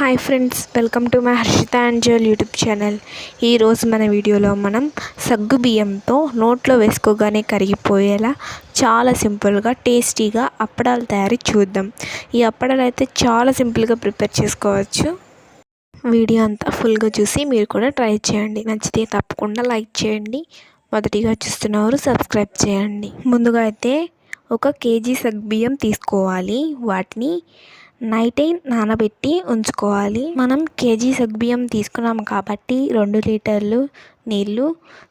Hi friends welcome to my Harshita Anjal YouTube channel. ఈరోజు మన వీడియోలో మనం సగ్గు బియ్యంతో నోట్లో వేసుకోగానే కరిగిపోయేలా చాలా సింపుల్గా టేస్టీగా అప్పడాలు తయారీ చూద్దాం. ఈ అప్పడాలు అయితే చాలా సింపుల్గా ప్రిపేర్ చేసుకోవచ్చు. వీడియో అంతా ఫుల్గా చూసి మీరు కూడా ట్రై చేయండి. నచ్చితే తప్పకుండా లైక్ చేయండి. మొదటిగా చూస్తున్నవారు సబ్స్క్రైబ్ చేయండి. ముందుగా అయితే ఒక కేజీ సగ్గుబియ్యం తీసుకోవాలి. వాటిని నైటే నానబెట్టి ఉంచుకోవాలి. మనం కేజీ సగ్గుబియ్యం తీసుకున్నాం కాబట్టి రెండు లీటర్లు నీళ్ళు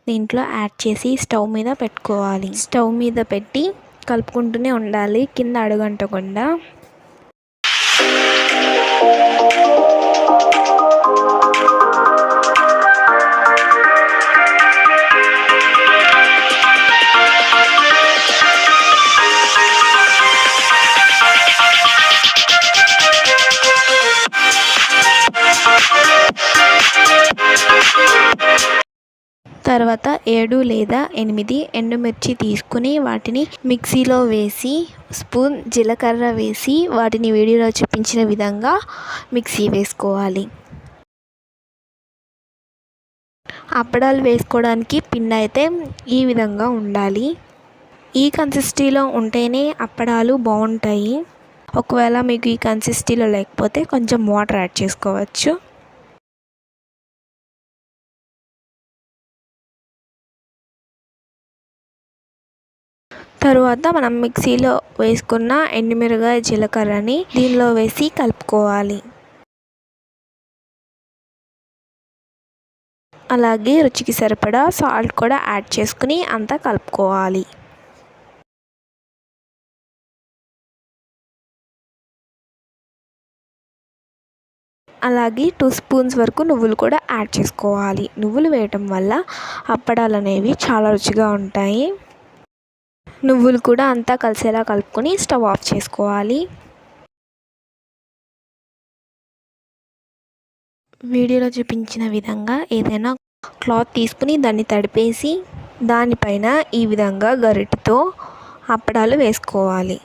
దీంట్లో యాడ్ చేసి స్టవ్ మీద పెట్టుకోవాలి. స్టవ్ మీద పెట్టి కలుపుకుంటూనే ఉండాలి కింద అడుగంటకుండా. తర్వాత ఏడు లేదా ఎనిమిది ఎండుమిర్చి తీసుకుని వాటిని మిక్సీలో వేసి స్పూన్ జీలకర్ర వేసి వాటిని వీడియోలో చూపించిన విధంగా మిక్సీ వేసుకోవాలి. అప్పడాలు వేసుకోవడానికి పిండి అయితే ఈ విధంగా ఉండాలి. ఈ కన్సిస్టీలో ఉంటేనే అప్పడాలు బాగుంటాయి. ఒకవేళ మీకు ఈ కన్సిస్టీలో లేకపోతే కొంచెం వాటర్ యాడ్ చేసుకోవచ్చు. తరువాత మనం మిక్సీలో వేసుకున్న ఎండుమిరగాయ జీలకర్రని దీనిలో వేసి కలుపుకోవాలి. అలాగే రుచికి సరిపడా సాల్ట్ కూడా యాడ్ చేసుకుని అంతా కలుపుకోవాలి. అలాగే టూ స్పూన్స్ వరకు నువ్వులు కూడా యాడ్ చేసుకోవాలి. నువ్వులు వేయటం వల్ల అప్పడాలు అనేవి చాలా రుచిగా ఉంటాయి. నువ్వులు కూడా అంతా కలిసేలా కలుపుకొని స్టవ్ ఆఫ్ చేసుకోవాలి. వీడియోలో చూపించిన విధంగా ఏదైనా క్లాత్ తీసుకుని దాన్ని తడిపేసి దానిపైన ఈ విధంగా గరిటతో అప్పడాలు వేసుకోవాలి.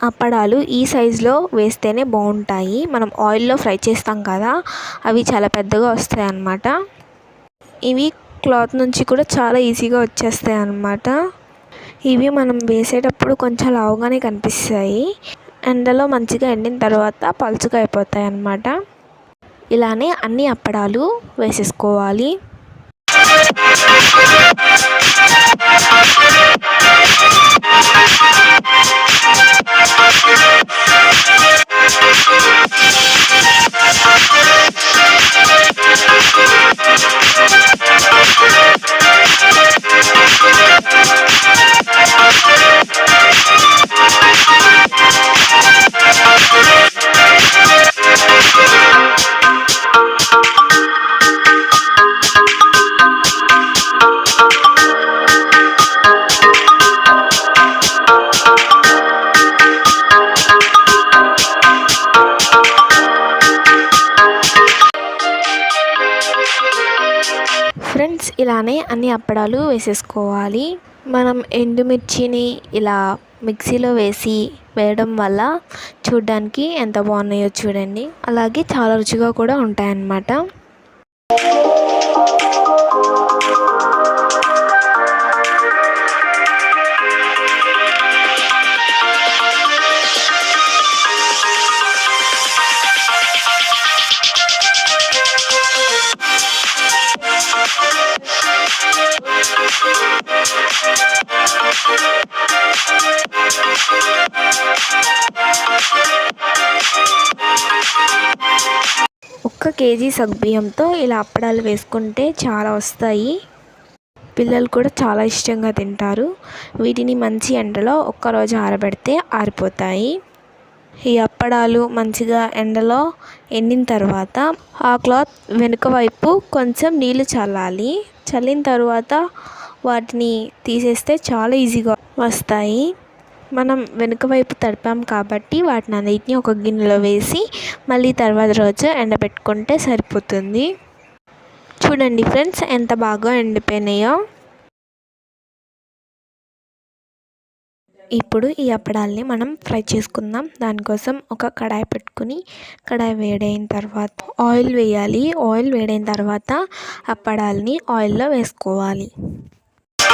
అప్పడాలు ఈ సైజులో వేస్తేనే బాగుంటాయి. మనం ఆయిల్లో ఫ్రై చేస్తాం కదా అవి చాలా పెద్దగా వస్తాయి అన్నమాట ఇవి క్లాత్ నుంచి కూడా చాలా ఈజీగా వచ్చేస్తాయి అన్నమాట ఇవి మనం వేసేటప్పుడు కొంచెం లావుగానే కనిపిస్తాయి. ఎండలో మంచిగా ఎండిన తర్వాత పలుచగా అయిపోతాయి అన్నమాట. ఇలానే అన్ని అప్పడాలు వేసేసుకోవాలి. ఇలానే అన్ని అప్పడాలు వేసేసుకోవాలి. మనం ఎండుమిర్చిని ఇలా మిక్సీలో వేసి వేయడం వల్ల చూడ్డానికి ఎంత బాగున్నాయో చూడండి. అలాగే చాలా రుచిగా కూడా ఉంటాయన్నమాట. ఒక కేజీ సగ్గుబియ్యంతో ఇలా అప్పడాలు వేసుకుంటే చాలా వస్తాయి. పిల్లలు కూడా చాలా ఇష్టంగా తింటారు. వీటిని మంచి ఎండలో ఒక్కరోజు ఆరబెడితే ఆరిపోతాయి. ఈ అప్పడాలు మంచిగా ఎండలో ఎండిన తర్వాత ఆ క్లాత్ వెనుక వైపు కొంచెం నీళ్ళు చల్లాలి. చల్లిన తర్వాత వాటిని తీసేస్తే చాలా ఈజీగా వస్తాయి. మనం వెనుక వైపు తడిపాం కాబట్టి వాటిని అన్నిటిని ఒక గిన్నెలో వేసి మళ్ళీ తర్వాత రోజు ఎండబెట్టుకుంటే సరిపోతుంది. చూడండి ఫ్రెండ్స్ ఎంత బాగా ఎండిపోయినాయో. ఇప్పుడు ఈ అప్పడాల్ని మనం ఫ్రై చేసుకుందాం. దానికోసం ఒక కడాయి పెట్టుకుని కడాయి వేడైన తర్వాత ఆయిల్ వేయాలి. ఆయిల్ వేడైన తర్వాత అప్పడాల్ని ఆయిల్లో వేసుకోవాలి.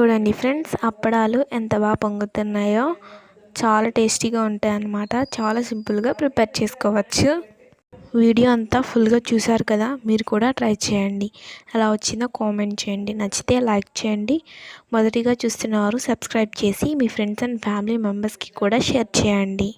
చూడండి ఫ్రెండ్స్ అప్పడాలు ఎంత బాగా పొంగుతున్నాయో. చాలా టేస్టీగా ఉంటాయి అన్నమాట. చాలా సింపుల్గా ప్రిపేర్ చేసుకోవచ్చు. వీడియో అంతా ఫుల్గా చూసారు కదా మీరు కూడా ట్రై చేయండి. ఎలా వచ్చిందో కామెంట్ చేయండి. నచ్చితే లైక్ చేయండి. మొదటిగా చూస్తున్నవారు సబ్స్క్రైబ్ చేసి మీ ఫ్రెండ్స్ అండ్ ఫ్యామిలీ మెంబర్స్కి కూడా షేర్ చేయండి.